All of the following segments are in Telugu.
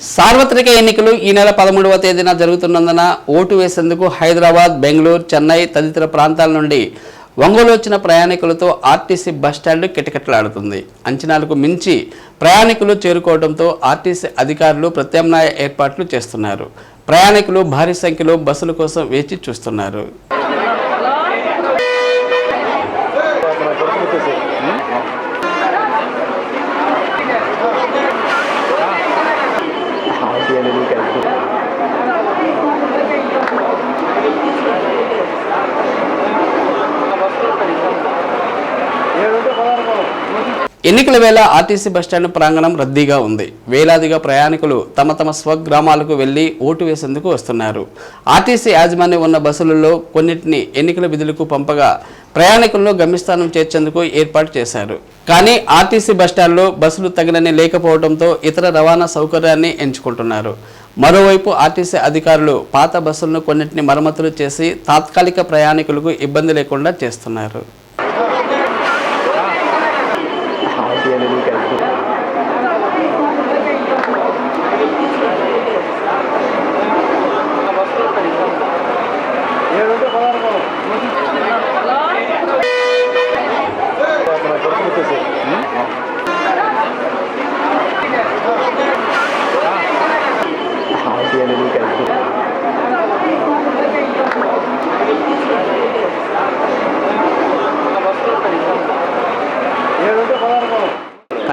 సార్వత్రిక ఎన్నికలు ఈ నెల పదమూడవ తేదీన జరుగుతున్నందున ఓటు వేసేందుకు హైదరాబాద్ బెంగళూరు చెన్నై తదితర ప్రాంతాల నుండి ఒంగోలు వచ్చిన ప్రయాణికులతో ఆర్టీసీ బస్టాండ్ కిటకిటలాడుతుంది. అంచనాలకు మించి ప్రయాణికులు చేరుకోవడంతో ఆర్టీసీ అధికారులు ప్రత్యామ్నాయ ఏర్పాట్లు చేస్తున్నారు. ప్రయాణికులు భారీ సంఖ్యలో బస్సుల కోసం వేచి చూస్తున్నారు. ఎన్నికల వేళ ఆర్టీసీ బస్టాండ్ ప్రాంగణం రద్దీగా ఉంది. వేలాదిగా ప్రయాణికులు తమ తమ స్వగ్రామాలకు వెళ్ళి ఓటు వేసేందుకు వస్తున్నారు. ఆర్టీసీ యాజమాన్యం ఉన్న బస్సులలో కొన్నిటిని ఎన్నికల విధులకు పంపగా ప్రయాణికులను గమ్యస్థానం చేర్చేందుకు ఏర్పాటు చేశారు. కానీ ఆర్టీసీ బస్టాండ్లో బస్సులు తగినని లేకపోవడంతో ఇతర రవాణా సౌకర్యాన్ని ఎంచుకుంటున్నారు. మరోవైపు ఆర్టీసీ అధికారులు పాత బస్సులను కొన్నిటిని మరమ్మతులు చేసి తాత్కాలిక ప్రయాణికులకు ఇబ్బంది లేకుండా చేస్తున్నారు. Christianity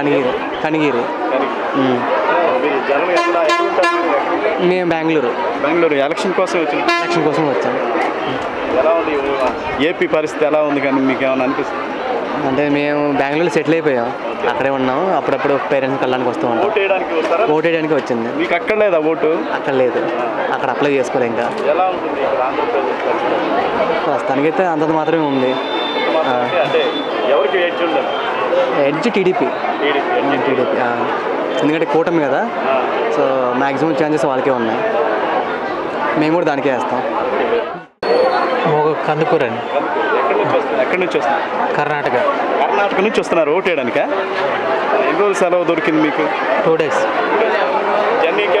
కనిగిరి కనిగిరి. మ్మ్. బెంగళూరు. బెంగళూరు ఎలక్షన్ కోసం వచ్చిన. ఎలక్షన్ కోసం వచ్చాం. ఎలా ఉంది ఏపీ పరిస్థితి ఎలా ఉంది కానీ మీకు ఏమైనా అనిపిస్తుంది? అంటే మేము బెంగళూరు సెటిల్ అయిపోయాం. అక్కడే ఉన్నాం. అప్పుడప్పుడు పేరెంట్స్ కళ్ళడానికి వస్తూ ఉంటాం ఓటు వేయడానికి వచ్చింది. మీకు అక్కడ లేదా ఓటు? అక్కడ లేదు. అక్కడ అప్లై చేసుకోలేదు ఇంకా? ప్రస్తుతానికైతే అంతంత మాత్రమే ఉంది. ఎవరికి ఎడ్జ్ టీడీపీ. టీడీపీ. ఎందుకంటే కూటమి కదా. సో మ్యాక్సిమం ఛాన్సెస్ వాళ్ళకే ఉన్నాయి. మేము కూడా దానికే వేస్తాం. ఒక కందుకూరు అండి ఎక్కడి నుంచి వస్తుంది ఎక్కడి నుంచి వస్తుంది కర్ణాటక. కర్ణాటక నుంచి వస్తున్నారు ఓటు వేయడానికా? ఎన్ని రోజులు సెలవు దొరికింది మీకు? టూ డేస్ జర్నీకే.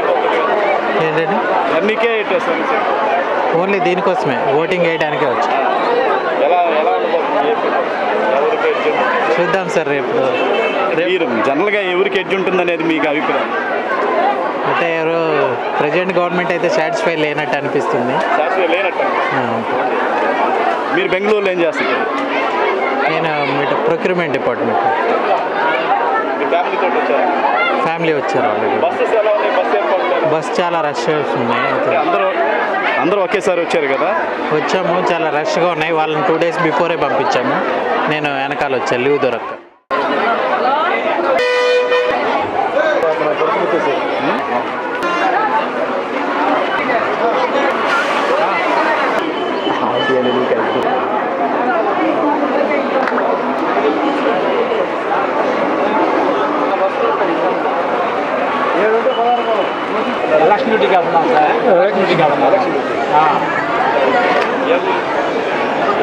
ఏంటండి? జర్నీకే. ఓన్లీ దీనికోసమే. ఓటింగ్ వేయడానికే వచ్చి ఎలా ఎలా ఉండబోతుంది ఏపీ ఎవరికి ఎడ్జ్ ఉంటుంది? చూద్దాం సార్ రేపు. మీరు జనరల్గా ఎవరికి ఎడ్జ్ ఉంటుంది అనేది మీకు అభిప్రాయం? అంటే ఎవరు ప్రజెంట్ గవర్నమెంట్ అయితే సాటిస్ఫై లేనట్టు అనిపిస్తుంది. లేనట్టు మీరు బెంగళూరులో ఏం చేస్తారు నేను ప్రొక్యూర్మెంట్ డిపార్ట్మెంట్. ఫ్యామిలీ వచ్చారు? ఆల్రెడీ. ఉన్నాయి? బస్ చాలా రష్ ఉన్నాయి అందరూ అందరూ ఒకేసారి వచ్చారు కదా? వచ్చాము చాలా రష్గా ఉన్నాయి. వాళ్ళని టూ డేస్ బిఫోరే పంపించాము. నేను వెనకాల వచ్చాను లీవ్ దొరక్క. ఎలక్షన్ డ్యూటీకి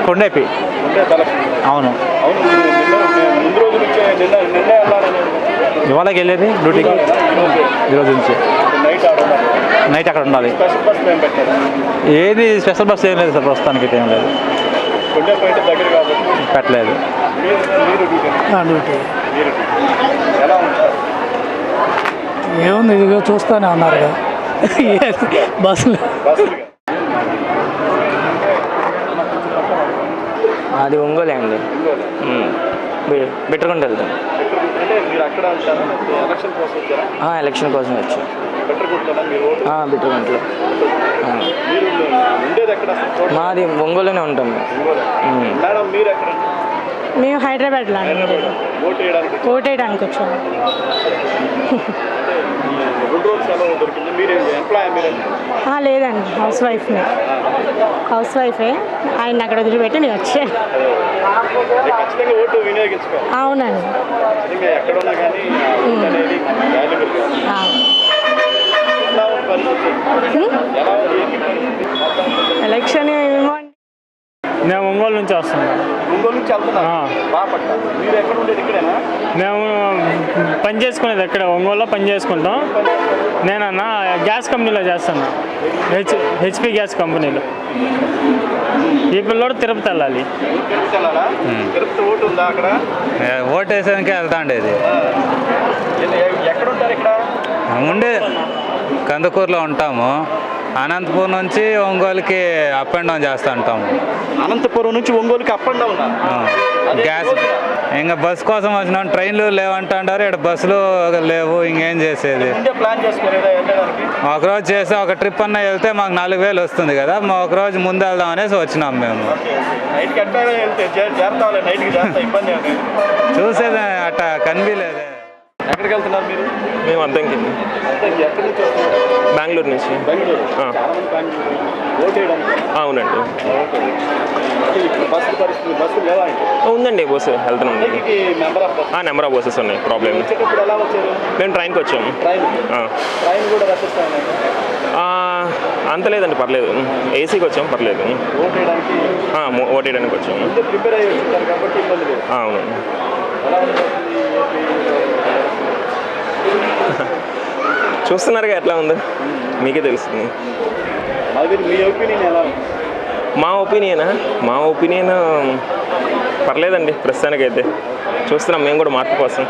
కొండపి అవును. ఇవాళకి వెళ్ళేది డ్యూటీకి? ఈరోజు నుంచి. నైట్ అక్కడ ఉండాలి. ఏది స్పెషల్ బస్సు ఏం లేదు సార్ ప్రస్తుతానికి ఏం లేదు. పెట్టలేదు. ఏముంది ఇదిగో చూస్తానే ఉన్నారుగా బస్సులు. అది ఒంగోలే అండి. బెటర్కొండ వెళ్తాం అంటే మీరు అక్కడ ఉంటారా ఎలక్షన్ కోసం వచ్చాం. బెటర్ కొట్టారా మీరు ఓటు బెటర్కొండలో మీరు ఉండేది ఎక్కడ? అసలు చోట? మాది ఒంగోలునే ఉంటాం. మేము మేడం మీరు ఎక్కడ? మేము హైదరాబాద్లో అండి. ఓటు వేయడానికి ఓటేయడానికి వచ్చాము. లేదండి. హౌస్ వైఫ్ని హౌస్ వైఫే. ఆయన అక్కడ వదిలిపెట్టి నేను వచ్చాను వినియోగించుకోవాలి. అవునండి. ఎలక్షన్ ఏమో. మేము ఒంగోలు నుంచి వస్తున్నాం ఒంగోలు నుంచి వెళ్తున్నారు? బాపట్ల. మీరు ఎక్కడ ఉండేది? మేము పని చేసుకునేది ఎక్కడ? ఒంగోలులో పని చేసుకుంటాం. నేనన్నా గ్యాస్ కంపెనీలో చేస్తాను. హెచ్ హెచ్పి గ్యాస్ కంపెనీలో. ఈ పిల్లోడు తిరుపతి వెళ్ళాలి. ఓటు ఉందా అక్కడ? ఓటు వేసానికి వెళ్తా ఉండేది. ఎన్ని- ఎక్కడ ఉంటారు ఇక్కడ? ఉండే కందుకూరులో ఉంటాము. అనంతపూర్ నుంచి ఒంగోలుకి అప్ అండ్ డౌన్ చేస్తూ ఉంటాము అనంతపురం నుంచి ఒంగోలుకి అప్ అండ్ డౌన్? గ్యాస్. ఇంకా బస్ కోసం వచ్చినాం. ట్రైన్లు లేవంటాడారు ఇక్కడ బస్సులు లేవు. ఇంకేం చేసేది? ఒకరోజు చేస్తే ఒక ట్రిప్ అన్న వెళ్తే మాకు నాలుగు వేలు వస్తుంది కదా. మా ఒకరోజు ముందు వెళ్దాం అనేసి వచ్చినాం మేము. చూసేది అట్ట కనిపించలేదే ఎక్కడికి వెళ్తున్నారు మీరు? మేము అద్దంకి. అద్దెకి ఎక్కడి నుంచి వస్తున్నారు? బెంగళూరు నుంచి. బెంగళూరు. అవునండి. ఉందండి బస్సు వెళ్తున్నాం. నెంబర్ ఆఫ్ బస్సెస్ ఉన్నాయి ప్రాబ్లమ్ మేము ట్రైన్కి వచ్చాము. అంత లేదండి పర్లేదు. ఏసీకి వచ్చాం పర్లేదు. ఓటేయడానికి? వచ్చాము. ముందే ప్రిపేర్ అయ్యి వచ్చింటారు కాబట్టి ఇబ్బంది లేదు ఆ, అవును ఎలా ఉంటుంది చూస్తున్నారుగా ఎట్లా ఉందో. మీకే తెలుస్తుంది మీ ఒపీనియన్ మా ఒపీనియనా? పర్లేదండి ప్రస్తుతానికైతే. చూస్తున్నాం మేము కూడా మార్పు కోసం.